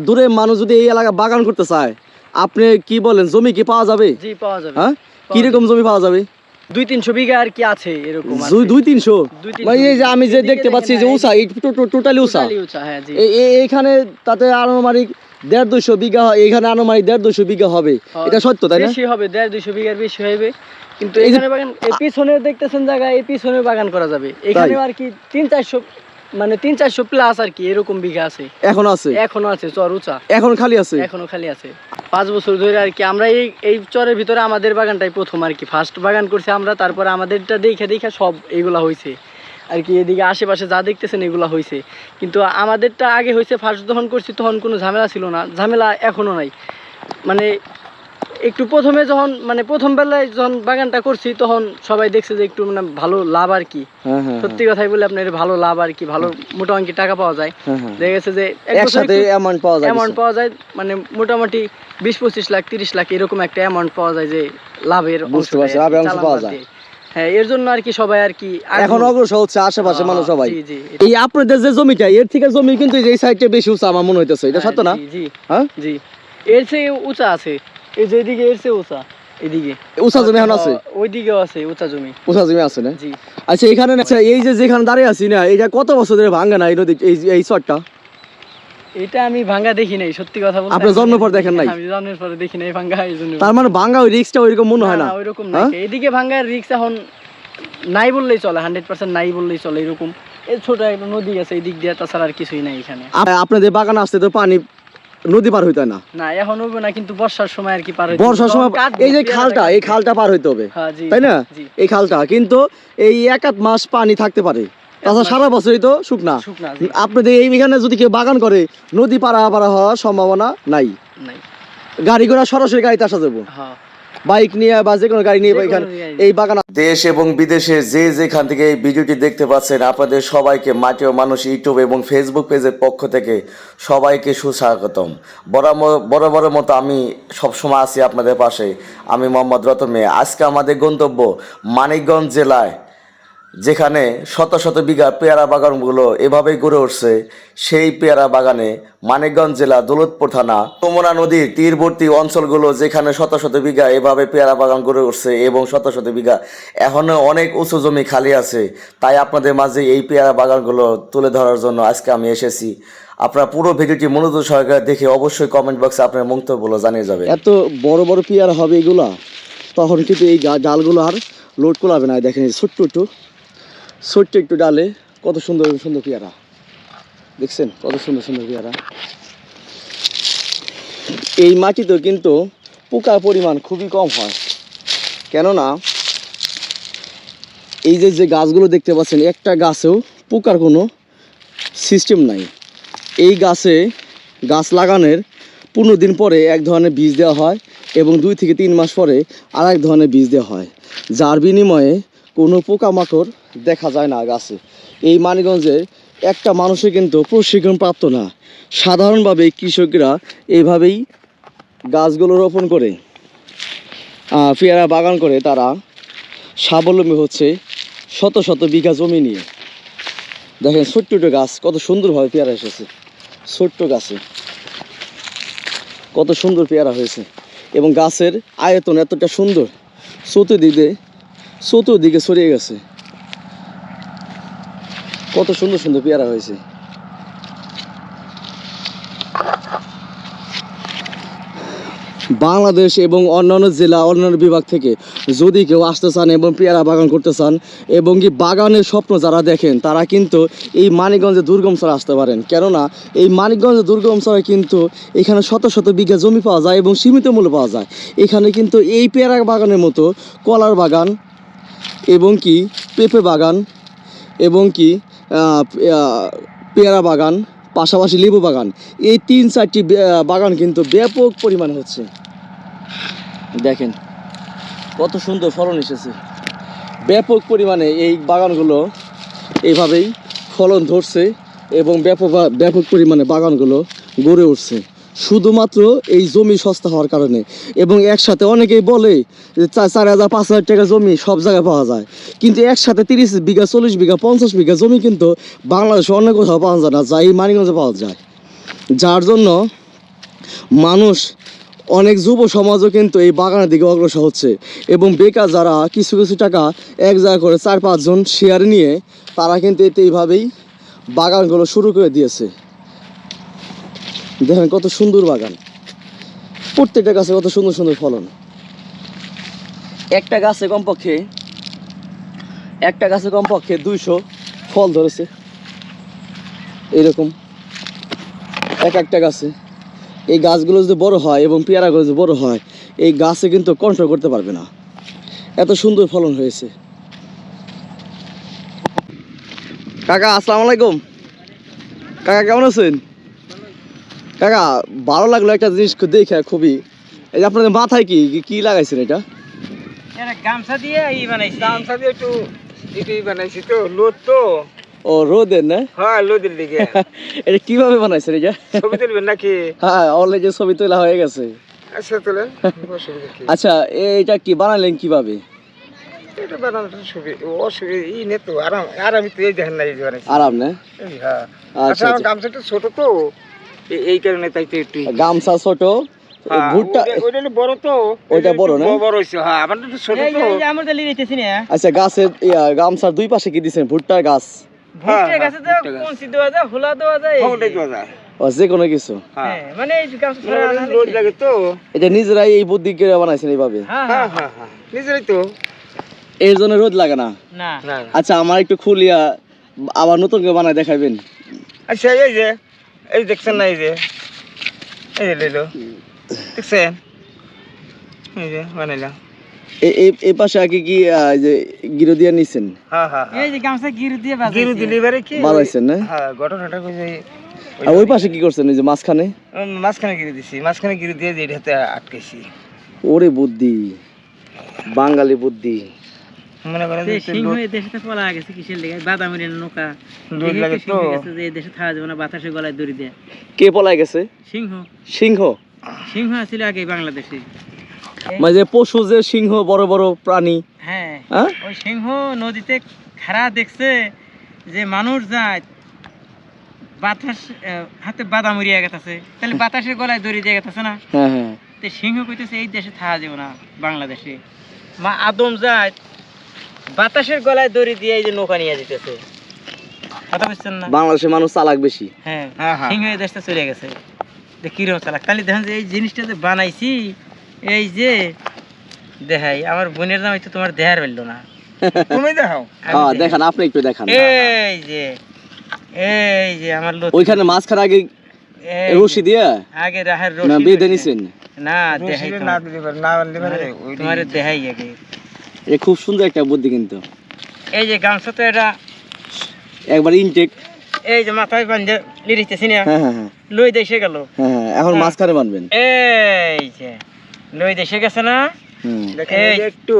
দূরে মানুষ যদি এই এলাকা বাগান করতে চায় আপনি কি বলেন জমি কি পাওয়া যাবে? জি পাওয়া যাবে। হ্যাঁ? কীরকম জমি পাওয়া যাবে? দুই তিনশো বিঘা আর কি আছে এরকম দুই দুই তিনশো মানে এই যে আমি যে দেখতে পাচ্ছি যে উষা টোটালি উষা। টোটালি উঁচা, জি। এই- এই- এইখানে তাতে আনুমানিক দেড় দুশো বিঘা এইখানে আনুমানিক দেড় দুশো বিঘা হবে। এটা সত্য তাই না? বেশি হবে দেড় বিঘার বেশি হবে কিন্তু এখানে বাগান এই পিছনে দেখতেছেন জায়গা এই পিছনে বাগান করা যাবে। এখানে আর কি তিন চারশো মানে তিন চারশো প্লাস আর কি এরকম বিঘা আছে। এখন আছে? এখনও আছে চর উঁচা। এখন খালি আছে? এখনও খালি আছে। পাঁচ বছর ধরে আর কি আমরা এই এই চরের ভিতরে আমাদের বাগানটাই প্রথম আর কি। ফার্স্ট বাগান করছি আমরা তারপরে আমাদেরটা দেখে দেখে সব এগুলা হয়েছে আর কি এদিকে আশেপাশে যা দেখতেছেন এগুলা হয়েছে কিন্তু আমাদেরটা আগে হয়েছে ফার্স্ট যখন করছি তখন কোনো ঝামেলা ছিল না। ঝামেলা এখনও নাই। মানে একটু প্রথমে যখন মানে প্রথম বেলায় যখন বাগানটা করছি তখন সবাই দেখছে যে একটু মানে ভালো লাভ আর কি। হ্যাঁ হ্যাঁ সত্যি কথাই বলে আপনার ভালো লাভ আর কি ভালো মোটা অঙ্কে টাকা পাওয়া যায়। হ্যাঁ, হ্যাঁ। দেখা গেছে যে একসাথে অ্যামাউন্ট পাওয়া যায় অ্যামাউন্ট পাওয়া যায় মানে মোটামুটি বিশ পঁচিশ লাখ তিরিশ লাখ এরকম একটা অ্যামাউন্ট পাওয়া যায় যে লাভের অংশ পাওয়া যায়। হ্যাঁ এর জন্য আর কি সবাই আর কি এখন অগ্রসর হচ্ছে আশেপাশে হ্যাঁ, মানুষ সবাই। এই আপনাদের যে জমিটা এর থেকে জমি কিন্তু এই সাইডটা বেশি উঁচা আমার মনে হইতেছে এটা হ্যাঁ, সত্য না? জি, জি। হ্যাঁ? জি। এর চেয়ে উঁচা আছে। এই যে এদিকে এর চেয়ে উঁচা এদিকে। উঁচা জমি এখন আছে? ওই আছে উঁচা জমি। উঁচা জমি আছে না? জি। আচ্ছা এখানে আচ্ছা এই যে যেখানে দাঁড়িয়ে আছি না এটা কত বছর ধরে ভাঙে না এই নদী এই এই চরটা এটা আমি ভাঙ্গা দেখি নাই সত্যি কথা বলতে আপনার জন্মের পর দেখেন নাই? আমি জন্মের পরে দেখি নাই ভাঙ্গা এই জন্য। তার মানে ভাঙা ওই রিক্সটা ওইরকম মনে হয় না? ওইরকম হ্যাঁ? এদিকে রিক্স এখন নাই বললেই চলে হান্ড্রেড পার্সেন্ট নাই বললেই চলে এরকম। এই ছোট একটা নদী আছে এই দিক দিয়ে তাছাড়া আর কিছুই নাই এখানে। আপ- আপনাদের বাগান আসতে তো পানি নদী পার হইতে না। না এখন হবে না কিন্তু বর্ষার সময় আর কি পার হইতে বর্ষার সময় এই যে খালটা এই খালটা পার হইতে হবে হ্যাঁ, তাই না? এই খালটা কিন্তু এই এক আধ মাস পানি থাকতে পারে। তাছাড়া সারা বছরই তো শুকনা। শুকনা এই আপনাদের এইখানে যদি কেউ বাগান করে নদী পারা পারা হওয়ার সম্ভাবনা নাই। নাই। গাড়ি ঘোড়া সরাসরি গাড়িতে আসা যাব। হ্যাঁ। বাইক নিয়ে বা যে কোনো গাড়ি নিয়ে এখানে এই বাগান দেশ এবং বিদেশে যে যেখান থেকে এই ভিডিওটি দেখতে পাচ্ছেন আপনাদের সবাইকে মাটি ও মানুষ ইউটিউব এবং ফেসবুক পেজের পক্ষ থেকে সবাইকে সুস্বাগতম। বড় বড় মতো আমি সবসময় আছি আপনাদের পাশে। আমি মোহাম্মদ রতমে মেয়ে। আজকে আমাদের গন্তব্য মানিকগঞ্জ জেলায় যেখানে শত শত বিঘা পেয়ারা বাগানগুলো এভাবেই গড়ে উঠছে, সেই পেয়ারা বাগানে মানিকগঞ্জ জেলা দৌলতপুর থানা, যমুনা নদীর তীরবর্তী অঞ্চলগুলো যেখানে শত শত বিঘা এভাবে পেয়ারা বাগান গড়ে উঠছে এবং শত শত বিঘা এখনও অনেক উঁচু জমি খালি আছে, তাই আপনাদের মাঝে এই পেয়ারা বাগানগুলো তুলে ধরার জন্য আজকে আমি এসেছি। আপনার পুরো ভিডিওটি মনোযোগ সহকারে দেখে অবশ্যই কমেন্ট বক্সে আপনার মন্তব্যগুলো জানিয়ে যাবে এত বড় বড় পেয়ারা হবে এগুলা? তখন কিন্তু এই ডালগুলো আর লোড করাবে না। দেখেন ছোট্ট একটু ছোট্ট একটু ডালে, কত সুন্দর সুন্দর পেয়ারা। দেখছেন? কত সুন্দর সুন্দর পেয়ারা। এই মাটিতেও কিন্তু পোকার পরিমাণ খুবই কম হয়। কেননা, এই যে যে গাছগুলো দেখতে পাচ্ছেন, একটা গাছেও পোকার কোনো সিস্টেম নাই। এই গাছে গাছ লাগানোর পনেরো দিন পরে এক ধরনের বীজ দেওয়া হয় এবং দুই থেকে তিন মাস পরে আর এক ধরনের বীজ দেওয়া হয়, যার বিনিময়ে কোনো পোকামাকড় দেখা যায় না গাছে। এই মানিগঞ্জে একটা মানুষে কিন্তু প্রশিক্ষণ প্রাপ্ত না। সাধারণভাবে কৃষকরা এইভাবেই গাছগুলো রোপণ করে পেয়ারা বাগান করে, তারা স্বাবলম্বী হচ্ছে শত শত বিঘা জমি নিয়ে। দেখেন ছোট্ট গাছ, কত সুন্দরভাবে পেয়ারা এসেছে। ছোট্ট গাছে কত সুন্দর পেয়ারা হয়েছে। এবং গাছের আয়তন এতটা সুন্দর, চতুর্দিকে চতুর্দিকে ছড়িয়ে গেছে। কত সুন্দর সুন্দর পেয়ারা হয়েছে। বাংলাদেশ এবং অন্যান্য জেলা, অন্যান্য বিভাগ থেকে যদি কেউ আসতে চান এবং পেয়ারা বাগান করতে চান এবং কি বাগানের স্বপ্ন যারা দেখেন, তারা কিন্তু এই মানিকগঞ্জে দুর্গম চরে আসতে পারেন। কেননা এই মানিকগঞ্জে দুর্গম চরে কিন্তু এখানে শত শত বিঘা জমি পাওয়া যায় এবং সীমিত মূল্য পাওয়া যায়। এখানে কিন্তু এই পেয়ারা বাগানের মতো কলার বাগান এবং কি পেঁপে বাগান এবং কি পেয়ারা বাগান, পাশাপাশি লেবু বাগান। এই তিন চারটি বাগান কিন্তু ব্যাপক পরিমাণে হচ্ছে। দেখেন, কত সুন্দর ফলন এসেছে। ব্যাপক পরিমাণে এই বাগানগুলো এইভাবেই ফলন ধরছে এবং ব্যাপক ব্যাপক পরিমাণে বাগানগুলো গড়ে উঠছে। শুধুমাত্র এই জমি সস্তা হওয়ার কারণে। এবং একসাথে অনেকেই বলে যে চার হাজার, পাঁচ হাজার টাকা জমি সব জায়গায় পাওয়া যায়। কিন্তু একসাথে তিরিশ বিঘা, চল্লিশ বিঘা, পঞ্চাশ বিঘা জমি কিন্তু বাংলাদেশে অন্য কোথাও পাওয়া যায় না, যা এই মানিগঞ্জে পাওয়া যায়। যার জন্য মানুষ, অনেক যুব সমাজও কিন্তু এই বাগানের দিকে অগ্রসর হচ্ছে। এবং বেকার যারা, কিছু কিছু টাকা এক জায়গা করে চার, পাঁচজন শেয়ার নিয়ে, তারা কিন্তু এতে এইভাবেই বাগানগুলো শুরু করে দিয়েছে। দেখেন কত সুন্দর বাগান। প্রত্যেকটা গাছে কত সুন্দর সুন্দর ফলন। একটা গাছে কমপক্ষে, একটা গাছে কমপক্ষে দুইশো ফল ধরেছে। এরকম। এক একটা গাছে। এই গাছগুলো যদি বড় হয় এবং পেয়ারাগুলো যদি বড় হয়, এই গাছে কিন্তু কন্ট্রোল করতে পারবে না। এত সুন্দর ফলন হয়েছে। কাকা, আসসালামু আলাইকুম। কাকা, কেমন আছেন? কাকা ভালো লাগল একটা জিনিস দেখে খুবই। এই যে আপনাদের মাথায় কি কি- লাগাইছেন এটা? এটা গামছা দিয়ে ই বানাইছি। গামছা দিয়ে একটু এটাই বানাইছি তো লোদ তো। ও রোদের না? হ্যাঁ লোদের দিকে। এটা কীভাবে বানাইছেন এটা? ছবি তুলবেন নাকি? হ্যাঁ অলরেডি ছবি তোলা হয়ে গেছে। আচ্ছা তোলেন কি? আচ্ছা এটা কি বানালেন কীভাবে? এটা বানানোর সুবিধা অসুবিধা ই নে তো আরাম আর আমি তো এই দেখেন না এই বানাইছি। আরাম না? হ্যাঁ। আচ্ছা, আচ্ছা আচ্ছা। গামছাটা ছোট তো। এই- এই কারণে তাই তো একটু গামছা ছোট ভুট্টা ওইটা- ওইটা হলো বড় তো ওইটা বড় না? বড় হয়েছে। আমার তো ছোট তো। আমার দালি নিতেছি না। আচ্ছা গাছের গামছার দুই পাশে কি দিছেন? ভুট্টার গাছ? ভুট্টা গাছে তো ভুট্টা গাছ। কুঞ্চি দেওয়া যায় হোলা দেওয়া যায়। ওটাই দেওয়া যায়। ও যে কোনো কিছু। এই গামছা ওটা রোদ লাগে তো। এটা নিজেরাই এই বুদ্ধি করে বানাইছেন এইভাবে? হ্যাঁ হ্যাঁ। হ্যাঁ নিজেরই তো। এর জন্য রোদ লাগে না? আচ্ছা আমার একটু খুলিয়া আবার নতুন করে বানায় দেখাবেন আচ্ছা এই যে এই দেখছেন না এই যে। এই যে লইলো। দেখছেন? এই যে বানাইলাম। এ- এই- এই পাশে আগে কি এই যে গিরো দিয়ে নিছেন? হ্যাঁ হ্যাঁ এই যে গামছা গিরু দিয়ে গিরু ডেলিভারি কি না? হ্যাঁ ঘটনাটা কই যে আর ওই পাশে কি করছেন এই যে মাঝখানে? উম, মাঝখানে গিরে দিছি। মাঝখানে গিরে দিয়ে যে এটাতে আটকেছি ওরে বুদ্ধি। বাঙালি বুদ্ধি। মনে করেন যে সেই একটু সিংহ লোড- এই দেশে তো পলা গেছে কিসের লেগে? বাদামের নৌকা। লোড লাগে তো সিংহ তো। গেছে যে দেশে থাকা যাবে না বাতাসে গলায় দড়ি দেয়। কে পলাই গেছে? সিংহ। সিংহ? সিংহ আছিল আগে বাংলাদেশে। মানে যে পশু যে সিংহ বড় বড় প্রাণী। হ্যাঁ। হ্যাঁ? ওই সিংহ নদীতে খাড়া দেখছে যে মানুষ যায় বাতাস হাতে বাদাম উড়িয়ে গেছে তাহলে বাতাসের গলায় দড়ি দিয়ে গেছে না? হ্যাঁ হ্যাঁ। তো সিংহ কইতেছে এই দেশে থাকা যাবে না বাংলাদেশে। মা আদম যায় বাতাসের গলায় দড়ি দিয়ে এই যে নৌকা নিয়ে যেতেছে। কথা বুঝছেন না? বাংলাদেশের মানুষ চালাক বেশি। হ্যাঁ হ্যাঁ হ্যাঁ। সিংহ এই দেশটা চলে গেছে। যে কীরকম চালাক। তাহলে দেখেন যে এই জিনিসটা যে বানাইছি এই যে দেখাই আমার বোনের নাম হয়তো তোমার দেহার ফেলল না। তুমি দেখাও। হ্যাঁ দেখান আপনি একটু দেখান। এই যে এই যে আমার লোক ওইখানে মাঝখানে আগে রশি দিয়ে? আগে রাহের রশি বেঁধে। নিছেন? না দেখাই না তোমার দেখাই আগে। এটা খুব সুন্দর একটা বুদ্ধি কিন্তু। এই যে গামছা তো এটা একবার ইনটেক এই যে মাথায় বান্ধে লিরিতেছি না। হ্যাঁ হ্যাঁ হ্যাঁ। লই দেশে গেল। হ্যাঁ হ্যাঁ এখন হ্যাঁ। মাঝখানে বানবেন এই যে লই দেশে গেছে না? দেখেন এই- এই যে একটু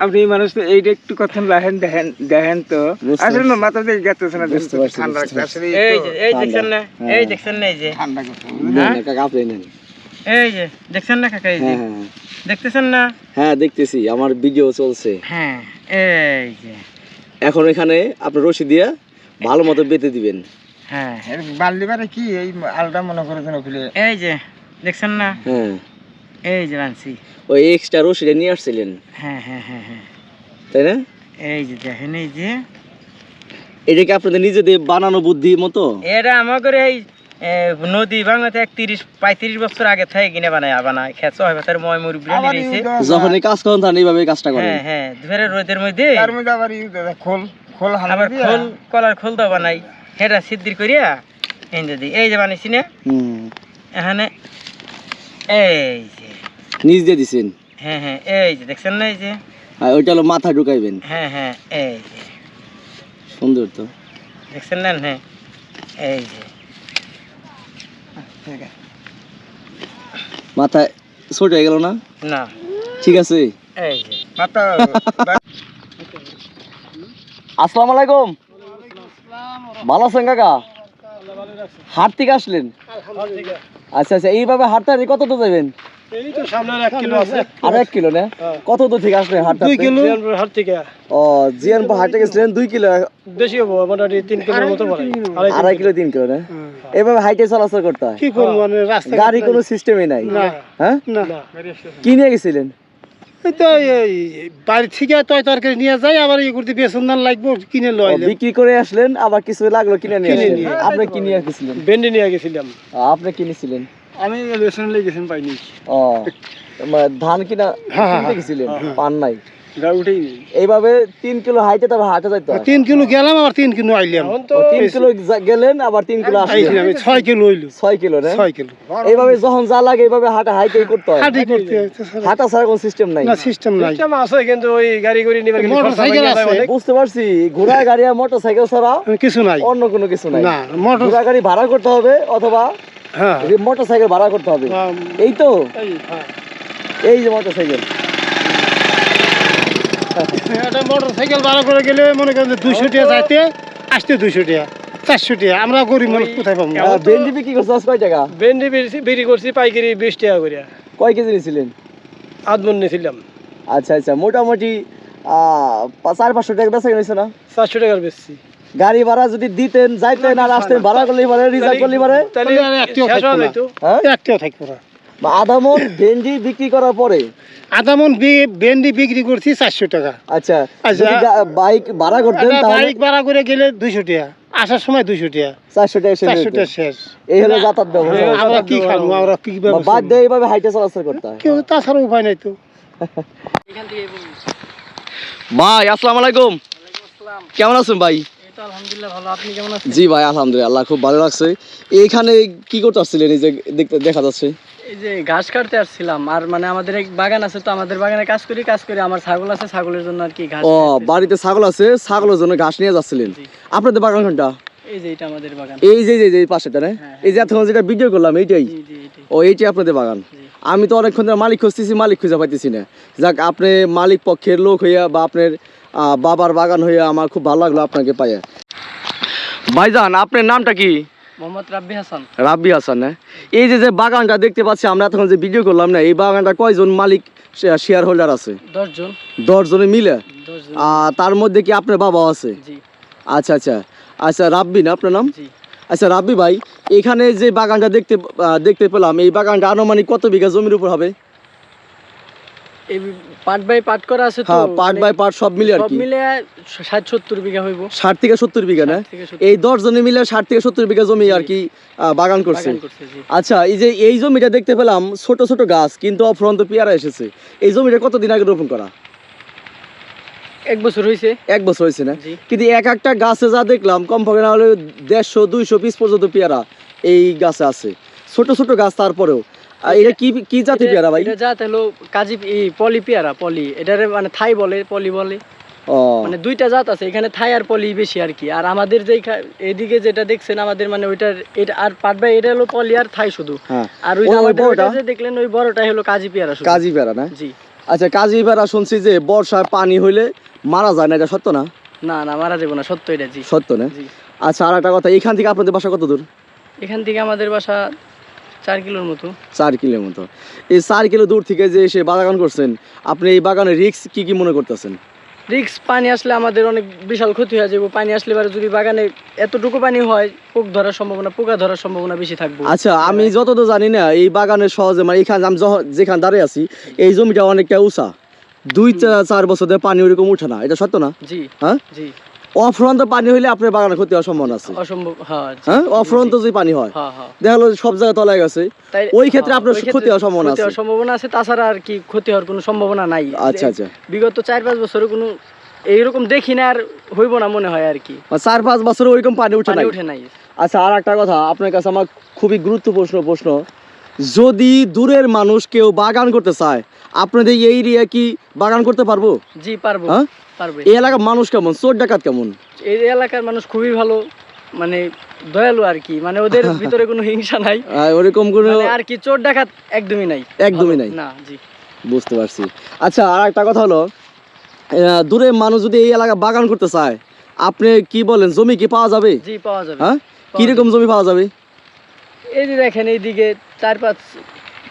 আপনি মানুষ তো এইটা একটু কথা দেখেন দেখেন দেখেন তো। আসলে না মাথা দিয়ে গেতেছে না ঠান্ডা আসলে এই যে এই। দেখছেন না হ্যাঁ। এই দেখছেন না এই যে। ঠান্ডা কথা না, কাকা আপনি নেন। এই যে দেখছেন না কাকা এই যে? হ্যাঁ হ্যাঁ হ্যাঁ। দেখতেছেন না? হ্যাঁ দেখতেছি আমার ভিডিও চলছে। হ্যাঁ এই যে। এখন এখানে আপনি রশি দিয়ে ভালো মতো বেঁধে দিবেন। হ্যাঁ এর বাল্লি বারে কি? এই আলটা মনে করে যেন খুলে। এই যে দেখছেন না? হ্যাঁ। এই যে বানছি। ওই এক্সট্রা রশিটা নিয়ে আসছিলেন। হ্যাঁ হ্যাঁ হ্যাঁ হ্যাঁ। তাই না? এই যে দেখেন এই যে। এটা কি আপনাদের নিজেদের বানানো বুদ্ধি মতো? এটা আমাদের এই এ, নদী বাংলাতে এক তিরিশ পঁয়ত্রিশ বছর আগে থেকে কিনে বানায় বানায় খেঁচো হয় তার ময় আবার রয়েছে যখন এই কাজ করেন তখন এইভাবে কাজটা করেন। হ্যাঁ হ্যাঁ দুপুরে রোদের মধ্যে তার মধ্যে আবার খোল খোল হানা আবার খোল কলার খোল দাও বানাই। সেটা সিদ্ধির করিয়া এই যদি এই যে বানাইছি না? হুম। এখানে এই যে। নিজ দিয়ে দিছেন? হ্যাঁ হ্যাঁ এই যে দেখছেন না এই যে? ওইটা হলো মাথা ঢুকাইবেন। হ্যাঁ হ্যাঁ এই যে। সুন্দর তো। দেখছেন না? হ্যাঁ এই যে। মাথায় ছোট হয়ে গেল না? না। ঠিক আছে। এই মাথা আসসালামু আলাইকুম। ভালো আছেন কাকা? হাট থেকে আসলেন? আচ্ছা আচ্ছা এইভাবে হাটটা হাঁটতে কত তো যাবেন? এই তো সামনের এক কিলো আছে। আর এক কিলো না? কত দূর থেকে আসলেন হাটটা দুই কিলো। হাট থেকে। ও জিয়ানপুর হাটে গেছিলেন দুই কিলো। বেশি হব মোটামুটি তিন কিলোর মতো পড়ে আড়াই কিলো। আড়াই কিলো। না? এভাবে হাইটে চলাচল করতে হয়? কি করব মানে রাস্তা গাড়ি কোনো সিস্টেমই নাই? হ্যাঁ? না। কি নিয়ে গেছিলেন? এই তো এই বাড়ি থেকে তয় তরকারি নিয়ে যাই আবার এই করতে বেসন ধান লাগবো কিনে লইলে বিক্রি করে আসলেন আবার কিছু লাগল কিনে নিয়ে কিনে আসলেন? নিয়ে। আপনি কি নিয়ে গেছিলেন? ভেন্ডি নিয়ে গেছিলাম। আপনি কিনেছিলেন আমি গেছেন পাইনি। ও মানে ধান কিনা হ্যাঁ, হ্যাঁ, কিনতে গেছিলেন? পান নাই। এইভাবে তিন কিলো হাইটে তারপর হাটে যাইতে হয়। তিন কিলো গেলাম আবার তিন কিলো আইলাম। তিন কিলো গেলেন আবার তিন কিলো আমি ছয় কিলো হইল। ছয় কিলো না ছয় কিলো। এইভাবে যখন যা লাগে এইভাবে হাটে হাইটে করতে হয়। হাঁটি করতে হাঁটা ছাড়া কোনো সিস্টেম নাই। না সিস্টেম নাই। আছে কিন্তু ওই গাড়ি করে নিবার মোটর সাইকেল আছে। বুঝতে পারছি ঘোড়া গাড়ি আর মোটর সাইকেল ছাড়া কিছু নাই। অন্য কোনো কিছু নাই। না মোটর ঘোড়া গাড়ি ভাড়া করতে হবে অথবা হ্যাঁ। মোটর সাইকেল ভাড়া করতে হবে। এই তো? এই, হ্যাঁ। যে মোটর সাইকেল একটা মোটর সাইকেল ভাড়া করে গেলে মনে করেন দুইশো টাকা যাইতে আসতে দুইশো টাকা চারশো টাকা। আমরা গরিব মানুষ কোথায় পাবো? ভেন্ডি বিক্রি করছে আজ কয় টাকা? ভেন্ডি বিক্রি করছি পাইকারি বিশ টাকা করে। কয় কেজি নিয়েছিলেন নিয়েছিলাম আচ্ছা আচ্ছা। মোটামুটি চার পাঁচশো টাকা বেচা কিনেছে না? চারশো টাকার গাড়ি ভাড়া যদি দিতেন যাইতেন আর আসতেন ভাড়া করলেই পারে রিজার্ভ করলেই পারে একটিও না। হ্যাঁ? একটিও থাকব না। বা আধা মন ভেন্ডি বিক্রি করার পরে? আধা মন বি- ভেন্ডি বিক্রি করছি চারশো টাকা। আচ্ছা আচ্ছা। বাইক ভাড়া করতেন বাইক ভাড়া করে গেলে দুইশো টাকা। আসার সময় দুইশো টাকা। চারশো টাকা চারশো টাকা শেষ। এই হলো যাতায়াত ব্যবস্থা। আমরা কি খাব আমরা কি বাদ দিয়ে এইভাবে হাইটে চলাচল করতে হয়। কেউ তাছাড়া উপায় নাই তো। ভাই আসসালামু আলাইকুম। কেমন আছেন ভাই? এই জি ভাই আলহামদুলিল্লাহ খুব ভালো লাগছে এইখানে কি করতে আসছিলেন? এই যে দেখতে দেখা যাচ্ছে। এই যে ঘাস কাটতে আসছিলাম আর মানে আমাদের এক বাগান আছে তো আমাদের বাগানে কাজ করি কাজ করি আমার ছাগল আছে ছাগলের জন্য আর কি ঘাস ও বাড়িতে ছাগল আছে ছাগলের জন্য ঘাস নিয়ে যাচ্ছিলেন। আপনাদের বাগান কোনটা? এই যে এটা আমাদের বাগান। এই যে যে যে পাশেটা না? হ্যাঁ, এই যে এতক্ষণ যেটা ভিডিও করলাম এইটাই। ও এইটাই আপনাদের বাগান। আমি তো অনেকক্ষণ ধরে মালিক খুঁজতেছি মালিক খুঁজে পাইতেছি না। যাক আপনি মালিক পক্ষের লোক হইয়া বা আপনার বাবার বাগান হয়ে আমার খুব ভালো লাগল আপনাকে পাইয়া। ভাইজান আপনার নামটা কি? মোহাম্মদ রাব্বি হাসান। রাব্বি হাসান না এই যে যে বাগানটা দেখতে পাচ্ছি আমরা এতক্ষণ যে ভিডিও করলাম না এই বাগানটা কয়জন মালিক শেয়ার হোল্ডার আছে? দশজন দশ জনে মিলে? দশজন আর তার মধ্যে কি আপনার বাবাও আছে? আচ্ছা আচ্ছা। আচ্ছা রাব্বি না আপনার নাম? আচ্ছা রাব্বি ভাই এখানে যে বাগানটা দেখতে দেখতে পেলাম এই বাগানটা আনুমানিক কত বিঘা জমির উপর হবে? এই বাই পাট করা আছে তো পার্ট বাই পার্ট সব মিলে আর সব মিলে ষাট সত্তর বিঘা হইব। ষাট থেকে সত্তর বিঘা না? ষাট থেকে সত্তর এই দশ জনে মিলে ষাট থেকে সত্তর বিঘা জমি আর কি বাগান করছে। বাগান করছে জি। আচ্ছা এই যে এই জমিটা দেখতে পেলাম ছোট ছোট গাছ কিন্তু অফরন্ত পেয়ারা এসেছে। এই জমিটা কতদিন আগে রোপণ করা? এক বছর হয়েছে এক বছর হয়েছে না? কিন্তু এক একটা গাছে যা দেখলাম কমপক্ষে না হলে দেড়শো দুইশো পিস পর্যন্ত পেয়ারা এই গাছে আছে। ছোট ছোট গাছ তারপরেও এটা কি কি জাতি পেয়ারা ভাই? এটা জাত হলো কাজী পলি পেয়ারা পলি। এটারে মানে থাই বলে পলি বলে। মানে দুইটা জাত আছে এখানে থাই আর পলি বেশি আর কি। আর আমাদের যে এদিকে যেটা দেখছেন আমাদের মানে ওইটার এটা আর পাট ভাই এটা হলো পলি আর থাই শুধু। হ্যাঁ। আর ওই বড়টা? যে দেখলেন ওই বড়টা হলো কাজী পেয়ারা শুধু। কাজী পেয়ারা না? জি। আচ্ছা কাজী পেয়ারা শুনছি যে বর্ষায় পানি হইলে মারা যায় না এটা সত্য না? না না মারা যাব না সত্য এটা জি। সত্য না? জি। আচ্ছা আর একটা কথা এখান থেকে আপনাদের বাসা কত দূর এখান থেকে আমাদের বাসা চার কিলোর মতো। চার কিলোর মতো। এই চার কিলো দূর থেকে যে এসে বাগান করছেন আপনি এই বাগানের রিস্ক কি কি মনে করতেছেন? রিক্স পানি আসলে আমাদের অনেক বিশাল ক্ষতি হয়ে যাবে। পানি আসলে এবারে যদি বাগানে এতটুকু পানি হয় পোক ধরার সম্ভাবনা পোকা ধরার সম্ভাবনা বেশি থাকবে। আচ্ছা আমি যতদূর জানি না এই বাগানের সহজে মানে এখানে আমি যেখানে দাঁড়িয়ে আছি এই জমিটা অনেকটা উঁচা। দুই চার বছর ধরে পানি ওইরকম উঠে না এটা সত্য না? জি হ্যাঁ? জি। অফরন্ত পানি হইলে আপনার বাগানে ক্ষতি হওয়ার সম্ভাবনা আছে। অসম্ভব হ্যাঁ হ্যাঁ? অফরন্ত যদি পানি হয় হ্যাঁ হ্যাঁ। দেখা গেলো সব জায়গায় তলায় গেছে। ওই ক্ষেত্রে আপনার ক্ষতি হওয়ার সম্ভাবনা আছে। সম্ভাবনা আছে তাছাড়া আর কি ক্ষতি হওয়ার কোনো সম্ভাবনা নাই। আচ্ছা আচ্ছা। বিগত চার পাঁচ বছরে কোনো এইরকম দেখি না আর হইব না মনে হয় আর কি। চার পাঁচ বছর ওইরকম পানি উঠে নাই? উঠে নাই। আচ্ছা আর একটা কথা আপনার কাছে আমার খুবই গুরুত্বপূর্ণ প্রশ্ন। যদি দূরের মানুষ কেউ বাগান করতে চায় আপনাদের এই এরিয়া কি বাগান করতে পারব? জি পারব। হ্যাঁ? পারবে। এই এলাকার মানুষ কেমন? চোর ডাকাত কেমন? এই এলাকার মানুষ খুবই ভালো মানে দয়ালু আর কি। মানে ওদের ভিতরে কোনো হিংসা নাই। ওরকম কোনো মানে আর কি চোর ডাকাত একদমই নাই। একদমই নাই? না জি। বুঝতে পারছি। আচ্ছা আর একটা কথা হলো দূরের মানুষ যদি এই এলাকা বাগান করতে চায় আপনি কি বলেন জমি কি পাওয়া যাবে? জি পাওয়া যাবে। হ্যাঁ? কীরকম জমি পাওয়া যাবে? এই যে দেখেন এইদিকে চার পাঁচ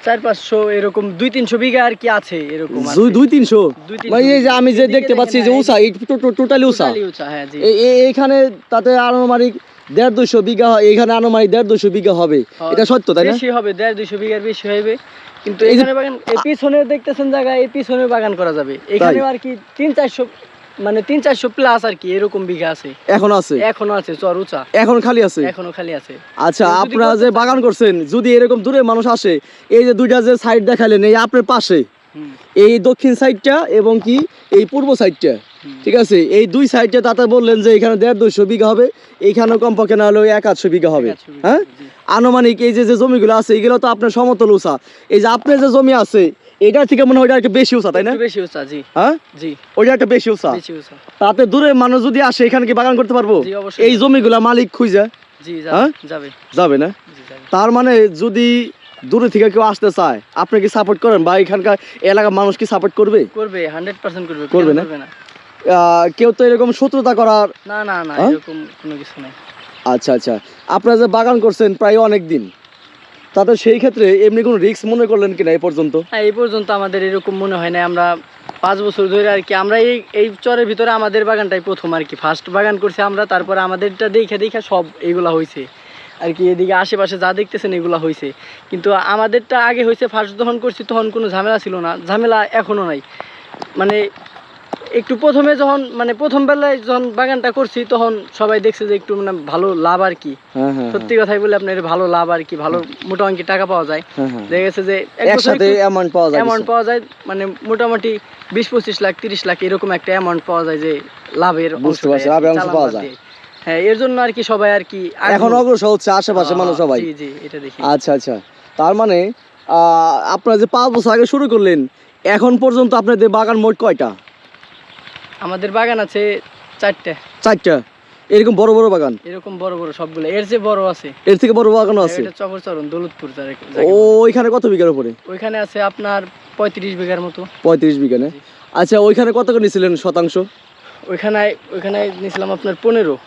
চার পাঁচশো এরকম দুই তিনশো বিঘা আর কি আছে এরকম দুই দুই তিনশো মানে এই যে আমি যে দেখতে পাচ্ছি যে উষা এই টোটালি উষা। টোটালি উঁচা, হ্যাঁ এইখানে তাতে আনুমানিক দেড় দুশো বিঘা এইখানে আনুমানিক দেড় দুশো বিঘা হবে। এটা সত্য তাই না? বেশি হবে দেড় দুইশো বিঘার বেশি হবে কিন্তু এই যে- এখানে বাগান পিছনে দেখতেছেন জায়গা এই পিছনে বাগান করা যাবে। এখানে আর কি তিন চারশো মানে তিন চারশো প্লাস আর কি এরকম বিঘা আছে। এখন আছে? এখনও আছে চর উঁচা। এখন খালি আছে? এখনও খালি আছে। আচ্ছা আপনারা যে বাগান করছেন যদি এরকম দূরে মানুষ আসে এই যে দুইটা যে সাইড দেখালেন এই আপনার পাশে এই দক্ষিণ সাইডটা এবং কি এই পূর্ব সাইডটা ঠিক আছে? এই দুই সাইডটা তাতে বললেন যে এখানে দেড় দুশো বিঘা হবে এইখানেও কমপক্ষে না হলেও এক আটশো বিঘা হবে। হ্যাঁ? আনুমানিক এই যে যে জমিগুলো আছে এগুলো তো আপনার সমতল উষা এই যে আপনার যে জমি আছে এটা থেকে মনে হয় ওইটা একটু বেশি তাই না? বেশি উঁচা জি। হ্যাঁ? জি। ওইটা একটা বেশি বেশি উঁচা। তাতে দূরে মানুষ যদি আসে এখানে কি বাগান করতে পারব? এই জমিগুলা মালিক খুঁজে। জি হ্যাঁ? যাবে। না? তার মানে যদি দূরে থেকে কেউ আসতে চায় আপনি কি সাপোর্ট করেন? বা এখানকার এলাকার মানুষ কি সাপোর্ট করবে? করবে হান্ড্রেড পার্সেন্ট করবে করবে না? কেউ তো এরকম শত্রুতা করার না না না হ্যাঁ? এরকম কোনো কিছু নেই। আচ্ছা আচ্ছা। আপনারা যে বাগান করছেন প্রায় অনেক দিন তাতে সেই ক্ষেত্রে এমনি কোনো রিস্ক মনে করলেন কিনা এই পর্যন্ত? হ্যাঁ এই পর্যন্ত আমাদের এরকম মনে হয় না আমরা পাঁচ বছর ধরে আর কি, আমরা এই এই চরের ভিতরে আমাদের বাগানটাই প্রথম আর কি। ফার্স্ট বাগান করছি আমরা, তারপরে আমাদেরটা দেখে দেখে সব এইগুলা হয়েছে আর কি, এদিকে আশেপাশে যা দেখতেছেন এগুলা হয়েছে কিন্তু আমাদেরটা আগে হয়েছে ফার্স্ট যখন করছি, তখন কোনো ঝামেলা ছিল না। ঝামেলা এখনও নাই। মানে একটু প্রথমে যখন মানে প্রথম বেলায় যখন বাগানটা করছি তখন সবাই দেখছে যে একটু মানে ভালো লাভ আর কি। হ্যাঁ হ্যাঁ সত্যি কথাই বলে আপনার ভালো লাভ আর কি ভালো মোটা অঙ্কে টাকা পাওয়া যায়। হ্যাঁ হ্যাঁ। দেখা গেছে যে একসাথে অ্যামাউন্ট পাওয়া যায় অ্যামাউন্ট পাওয়া যায় মানে মোটামুটি বিশ পঁচিশ লাখ তিরিশ লাখ এরকম একটা অ্যামাউন্ট পাওয়া যায় যে লাভের বুঝতে পারছি, লাভের অংশ পাওয়া যায়। হ্যাঁ এর জন্য আর কি সবাই আর কি এখন অগ্রসর হচ্ছে আশেপাশে মানুষ সবাই। জি জি এটা দেখি। আচ্ছা আচ্ছা। তার মানে আহ, আপনারা যে পাঁচ বছর আগে শুরু করলেন এখন পর্যন্ত আপনাদের বাগান মোট কয়টা? আমাদের বাগান আছে চারটে। চারটা? এরকম বড় বড় বাগান? এরকম বড় বড় সবগুলো। এর যে বড় আছে। এর থেকে বড় বাগানও আছে? এটা চকরচরণ দৌলতপুর ও ওইখানে কত বিঘার উপরে? ওইখানে আছে আপনার পঁয়ত্রিশ বিঘার মতো। পঁয়ত্রিশ বিঘা না? আচ্ছা ওইখানে কত করে নিছিলেন শতাংশ? ওইখানে ওইখানে নিয়েছিলাম আপনার পনেরো।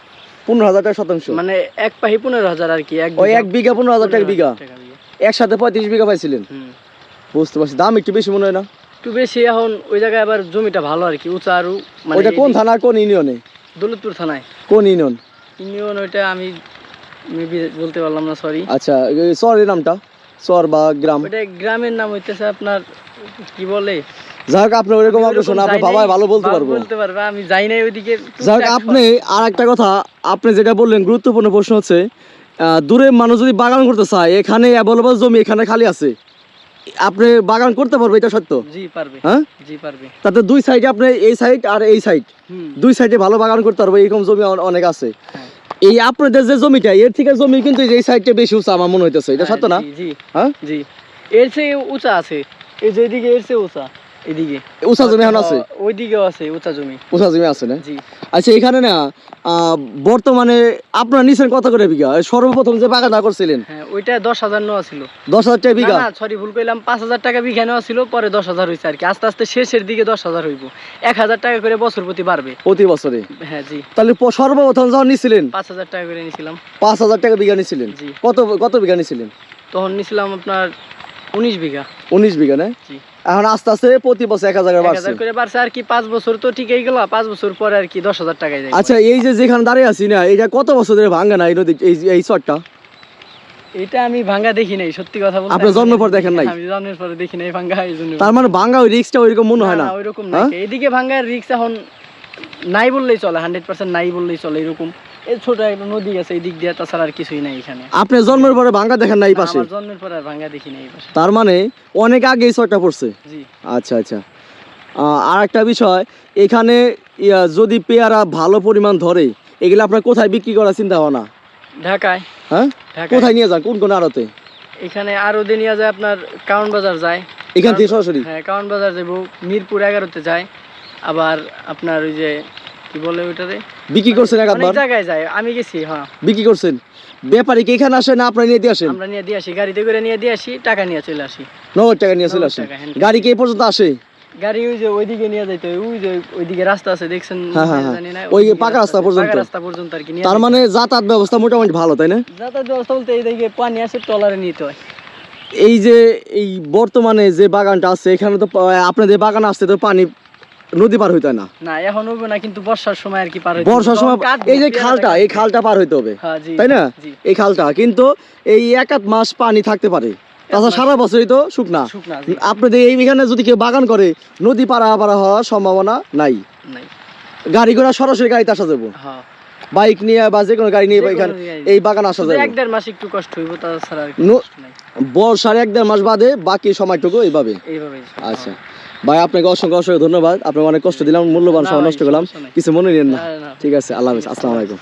পনেরো হাজার টাকা শতাংশ। মানে এক পাহি পনেরো হাজার আর কি এক ওই এক বিঘা পনেরো হাজার টাকা বিঘা। একসাথে পঁয়ত্রিশ বিঘা পাইছিলেন? বুঝতে পারছি। দাম একটু বেশি মনে হয় না? একটু বেশি এখন ওই জায়গায় আবার জমিটা ভালো আর কি উঁচা আরু মানে ওইটা কোন থানা কোন ইউনিয়নে? দৌলতপুর থানায়। কোন ইউনিয়ন? ইউনিয়ন ওইটা আমি মেবি বলতে পারলাম না সরি আচ্ছা সরের নামটা? সর বা গ্রাম? ওইটা গ্রামের নাম হইতেছে আপনার কি বলে? যাক আপনি ওরকম আপনি যাই বাবাই নাই, ভালো বলতে পারব। বলতে পারবে আমি যাই নাই ওইদিকে। টুকটাক আপনি আর একটা কথা আপনি যেটা বললেন গুরুত্বপূর্ণ প্রশ্ন হচ্ছে দূরে মানুষ যদি বাগান করতে চায় এখানে অ্যাভেলেবল জমি এখানে খালি আছে। আপনি বাগান করতে পারবে এটা সত্য? জি পারবে। হ্যাঁ? জি পারবে। তাতে দুই সাইডে আপনি এই সাইড আর এই সাইড দুই সাইডে ভালো বাগান করতে পারব এরকম জমি অনেক আছে। হ্যাঁ। এই আপনাদের যে জমিটা এর থেকে জমি কিন্তু এই সাইডটা বেশি উঁচা আমার মনে হইতেছে এটা সত্য না? হ্যাঁ, জি। হ্যাঁ? জি। এর চেয়ে উঁচা আছে। এই যে এদিকে এর চেয়ে উঁচা। এদিকে। উঁচা জমি এখন আছে? ওইদিকেও আছে উঁচা জমি। উঁচা জমি আছে না? জি। আচ্ছা এখানে না বর্তমানে আপনারা নিছেন কত করে বিঘা? সর্বপ্রথম যে বাগানটা করছিলেন। হ্যাঁ ওইটা দশ হাজার নেওয়া ছিল। দশ হাজার টাকা বিঘা? না সরি ভুল করলাম পাঁচ হাজার টাকা বিঘা নেওয়া ছিল পরে দশ হাজার হয়েছে আর কি আস্তে আস্তে শেষের দিকে দশ হাজার হইব। এক হাজার টাকা করে বছর প্রতি বাড়বে। প্রতি বছরে? হ্যাঁ জি। তাহলে সর্বপ্রথম যখন নিছিলেন পাঁচ হাজার টাকা করে নিয়েছিলাম পাঁচ হাজার টাকা বিঘা নিছিলেন। কত কত বিঘা নিছিলেন? তখন নিছিলাম আপনার উনিশ বিঘা। উনিশ বিঘা না? জি। এখন আস্তে আস্তে প্রতি বছর এক হাজার এক বাড়ছে করে বাড়ছে আর কি পাঁচ বছর তো ঠিকই গেল পাঁচ বছর পরে আর কি দশ হাজার টাকায় যায়। আচ্ছা এই যে যেখানে দাঁড়িয়ে আছি না এটা কত বছর ধরে ভাঙ্গা না এই নদী এই এই চরটা এটা আমি ভাঙ্গা দেখি নাই সত্যি কথা বলতে আপনার আমি জন্মের পর দেখেন নাই? আমি জন্মের পরে দেখি নাই ভাঙ্গা এই জন্য তার মানে ভাঙ্গা ওই রিক্সটা ওইরকম মনে হয় না? ওইরকম হ্যাঁ? নাই। এদিকে ভাঙ্গার রিক্স এখন নাই বললেই চলে হান্ড্রেড পার্সেন্ট নাই বললেই চলে এরকম। এই ছোট একটা নদী আছে এই দিক দিয়ে তাছাড়া আর কিছুই নাই এখানে। আপনি জন্মের পরে ভাঙ্গা দেখেন না এই পাশে? আমার জন্মের পরে আর ভাঙ্গা দেখি নাই এই পাশে। তার মানে অনেক আগে এই চরটা পড়ছে? জি। আচ্ছা আচ্ছা। আর একটা বিষয় এখানে যদি পেয়ারা ভালো পরিমাণ ধরে এগুলো আপনার কোথায় বিক্রি করার চিন্তা ভাবনা ঢাকায়। হ্যাঁ? কোথায় নিয়ে যান? কোন কোন আড়তে? এখানে আরও দিন নিয়ে যায় আপনার কাউন বাজার যায়। এখান থেকে সরাসরি? হ্যাঁ কাউন বাজার যাব মিরপুর এগারোতে যায়। আবার আপনার ওই যে কি বলে ওইটাতে বিক্রি করছেন এক অনেক জায়গায় যায় আমি গেছি হ্যাঁ। বিক্রি করছেন। ব্যাপারী কি এখানে আসে না আপনারা নিয়ে দিয়ে আসেন? আমরা নিয়ে দিয়ে আসি গাড়িতে করে নিয়ে দিয়ে আসি টাকা নিয়ে চলে আসি। নগদ টাকা নিয়ে চলে টাকা, হ্যাঁ। গাড়ি কি পর্যন্ত আসে? গাড়ি ওই যে ওইদিকে নিয়ে যাইতে ওই যে ওইদিকে রাস্তা আছে দেখছেন? হ্যাঁ, হ্যাঁ। জানি না ওই পাকা রাস্তা পর্যন্ত। পাকা রাস্তা পর্যন্ত আর কি তার মানে যাতায়াত ব্যবস্থা মোটামুটি ভালো তাই না? যাতায়াত ব্যবস্থা বলতে এইদিকে পানি আসে ট্রলারে নিতে হয়। এই যে এই বর্তমানে যে বাগানটা আছে এখানে তো আপনাদের বাগান আসতে তো পানি নদী পার হইতে না। না এখন হবে না কিন্তু বর্ষার সময় আর কি পার হইতে বর্ষার সময় এই যে খালটা এই খালটা পার হইতে হবে। হ্যাঁ, তাই না? এই খালটা কিন্তু এই এক আধ মাস পানি থাকতে পারে। তাছাড়া সারা বছরই তো শুকনা। আপনাদের এইখানে যদি কেউ বাগান করে নদী পারা পারা হওয়ার সম্ভাবনা নাই। গাড়ি ঘোড়া সরাসরি গাড়িতে আসা যাব। হ্যাঁ। বাইক নিয়ে বা যে কোনো গাড়ি নিয়ে এখানে এই বাগান আসা যাবে। এক দেড় মাস একটু কষ্ট হইব তাছাড়া। বর্ষার এক দেড় মাস বাদে বাকি সময়টুকু এইভাবে। আচ্ছা। ভাই আপনাকে অসংখ্য অসংখ্য ধন্যবাদ। আপনাকে অনেক কষ্ট দিলাম মূল্যবান সময় নষ্ট করলাম। কিছু মনে নিন না। ঠিক আছে আল্লাহ হাফিজ। আসসালামু আলাইকুম।